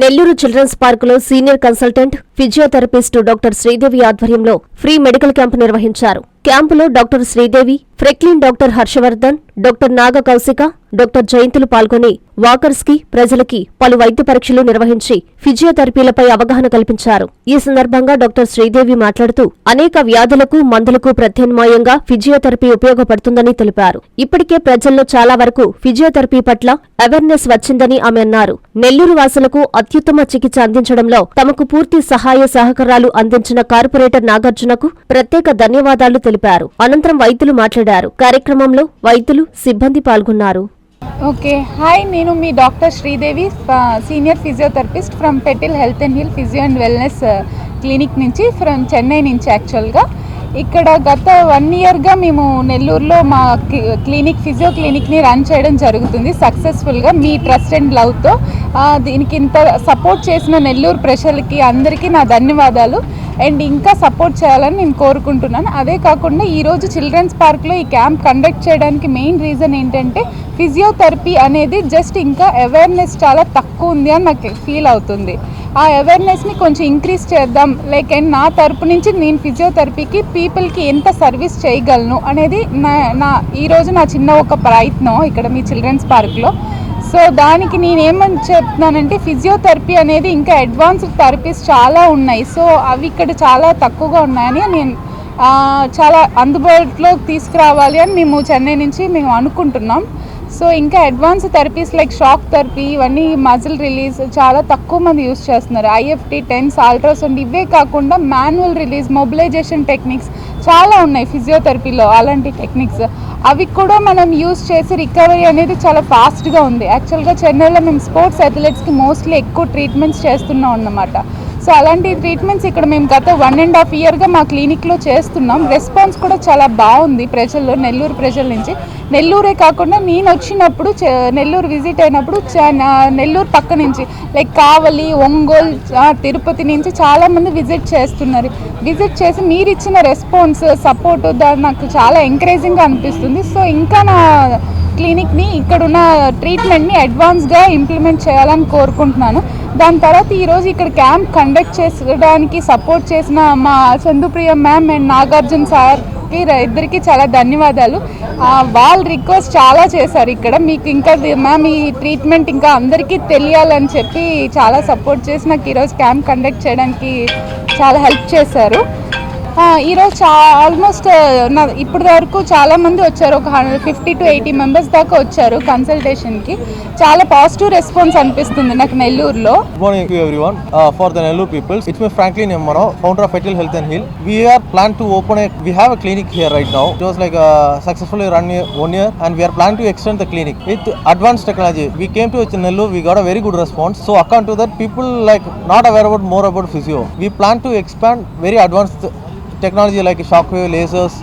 Nellore children's పార్కులో senior consultant physiotherapist doctor Sridevi ఆధ్వర్యంలో free medical camp నిర్వహించారు. క్యాంపులో doctor Sridevi ఫ్రెక్లిన్ doctor Harshavardhan doctor Naga Kaushika doctor జయంతులు పాల్గొని వాకర్స్కి ప్రజలకి పలు వైద్య పరీక్షలు నిర్వహించి ఫిజియోథెరపీలపై అవగాహన కల్పించారు. ఈ సందర్భంగా డాక్టర్ శ్రీదేవి మాట్లాడుతూ అనేక వ్యాధులకు మందులకు ప్రత్యామ్నాయంగా ఫిజియోథెరపీ ఉపయోగపడుతుందని తెలిపారు. ఇప్పటికే ప్రజల్లో చాలా వరకు ఫిజియోథెరపీ పట్ల అవేర్నెస్ వచ్చిందని ఆమె అన్నారు. నెల్లూరు వాసులకు అత్యుత్తమ చికిత్స అందించడంలో తమకు పూర్తి సహాయ సహకారాలు అందించిన కార్పొరేటర్ నాగార్జునకు ప్రత్యేక ధన్యవాదాలు తెలిపారు. అనంతరం వైద్యులు మాట్లాడారు. కార్యక్రమంలో వైద్యులు సిబ్బంది పాల్గొన్నారు. ఓకే. హాయ్ నేను మీ doctor Sridevi senior physiotherapist from petal health and heal physio and wellness clinic నుంచి ఫ్రమ్ చెన్నై నుంచి యాక్చువల్గా ఇక్కడ గత వన్ ఇయర్గా మేము నెల్లూరులో మా క్లి- క్లినిక్ ఫిజియో క్లినిక్ని రన్ చేయడం జరుగుతుంది. సక్సెస్ఫుల్గా మీ ట్రస్ట్ అండ్ లవ్తో దీనికి ఇంత సపోర్ట్ చేసిన నెల్లూరు ప్రజలకి అందరికీ నా ధన్యవాదాలు. అండ్ ఇంకా సపోర్ట్ చేయాలని నేను కోరుకుంటున్నాను. అదే కాకుండా ఈరోజు చిల్డ్రన్స్ పార్క్లో ఈ క్యాంప్ కండక్ట్ చేయడానికి మెయిన్ రీజన్ ఏంటంటే ఫిజియోథెరపీ అనేది జస్ట్ ఇంకా అవేర్నెస్ చాలా తక్కువ ఉంది అని నాకు ఫీల్ అవుతుంది. ఆ అవేర్నెస్ని కొంచెం ఇంక్రీజ్ చేద్దాం. లైక్ అండ్ నా తరపు నుంచి నేను ఫిజియోథెరపీకి పీపుల్కి ఎంత సర్వీస్ చేయగలను అనేది నా నా ఈరోజు నా చిన్న ఒక ప్రయత్నం ఇక్కడ మీ చిల్డ్రన్స్ పార్క్లో సో దానికి నేనేమని చెప్తున్నానంటే ఫిజియోథెరపీ అనేది ఇంకా అడ్వాన్స్డ్ థెరపీస్ చాలా ఉన్నాయి. సో అవి ఇక్కడ చాలా తక్కువగా ఉన్నాయని నేను చాలా అందుబాటులోకి తీసుకురావాలి అని మేము చెన్నై నుంచి మేము అనుకుంటున్నాం. సో ఇంకా advance therapies like shock therapy ఇవన్నీ మజిల్ రిలీజ్ చాలా తక్కువ మంది యూస్ చేస్తున్నారు. ఐఎఫ్టీ టెన్స్ అల్ట్రాసౌండ్ ఇవే కాకుండా మాన్యువల్ రిలీజ్ మొబిలైజేషన్ టెక్నిక్స్ చాలా ఉన్నాయి ఫిజియోథెరపీలో అలాంటి టెక్నిక్స్ అవి కూడా మనం యూస్ చేసి రికవరీ అనేది చాలా ఫాస్ట్గా ఉంది. యాక్చువల్గా చెన్నైలో మేము స్పోర్ట్స్ అథ్లెట్స్కి మోస్ట్లీ ఎక్కువ ట్రీట్మెంట్స్ చేస్తున్నాం అన్నమాట. సో అలాంటి ట్రీట్మెంట్స్ ఇక్కడ మేము గత వన్ అండ్ హాఫ్ ఇయర్గా మా క్లినిక్లో చేస్తున్నాం. రెస్పాన్స్ కూడా చాలా బాగుంది ప్రజల్లో నెల్లూరు ప్రజల నుంచి. నెల్లూరే కాకుండా నేను వచ్చినప్పుడు నెల్లూరు విజిట్ అయినప్పుడు నెల్లూరు పక్క నుంచి లైక్ కావలి ఒంగోలు తిరుపతి నుంచి చాలామంది విజిట్ చేస్తున్నారు. విజిట్ చేసి మీరు ఇచ్చిన రెస్పాన్స్ సపోర్ట్ దాని నాకు చాలా ఎంకరేజింగ్గా అనిపిస్తుంది. సో ఇంకా నా క్లినిక్ని ఇక్కడున్న ట్రీట్మెంట్ని అడ్వాన్స్గా ఇంప్లిమెంట్ చేయాలని కోరుకుంటున్నాను. దాని తర్వాత ఈరోజు ఇక్కడ క్యాంప్ కండక్ట్ చేసడానికి సపోర్ట్ చేసిన మా చందుప్రియ మ్యామ్ అండ్ నాగార్జున సార్కి ఇద్దరికి చాలా ధన్యవాదాలు. వాళ్ళు రిక్వెస్ట్ చాలా చేశారు ఇక్కడ. మీకు ఇంకా మ్యామ్ ఈ ట్రీట్మెంట్ ఇంకా అందరికీ తెలియాలని చెప్పి చాలా సపోర్ట్ చేసి నాకు ఈరోజు క్యాంప్ కండక్ట్ చేయడానికి చాలా హెల్ప్ చేశారు. ఈరోజు చా ఆల్మోస్ట్ నా ఇప్పటి వరకు చాలామంది వచ్చారు. ఒక hundred fifty to eighty members దాకా వచ్చారు కన్సల్టేషన్కి. చాలా పాజిటివ్ రెస్పాన్స్ అనిపిస్తుంది నాకు నెల్లూరులో. Morning everyone for the Nellore peoples it's my Franklin Emmer founder of Fettle health and heal we're plan to open at we have a clinic here right now it was like successful run one year and we're plan to extend the clinic with advance technology we came to వచ్చిన Nellore we got a very good response so account to that people like not aware about more about physio we plan to expand very advance to expand very advanced technology like shockwave, lasers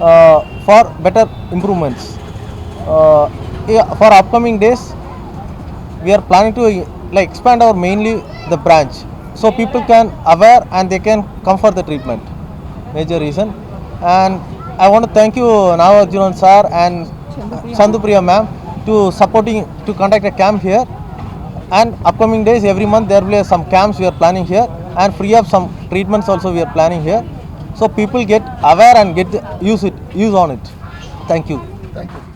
uh, for better improvements. Uh, yeah, for upcoming days, we are planning to like expand our mainly the branch so people can aware and they can come for the treatment. Major reason. And i want to thank you Nagarjunan sir and chandupriya ma'am to supporting to conduct a camp here. And upcoming days every month there will be some camps we are planning here. And free of some treatments also we are planning here so people get aware and get use it use on it. Thank you. Thank you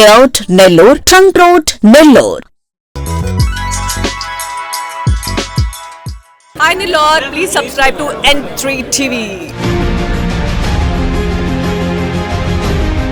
layout Nellore trunk road Nellore I Nellore please subscribe to N three TV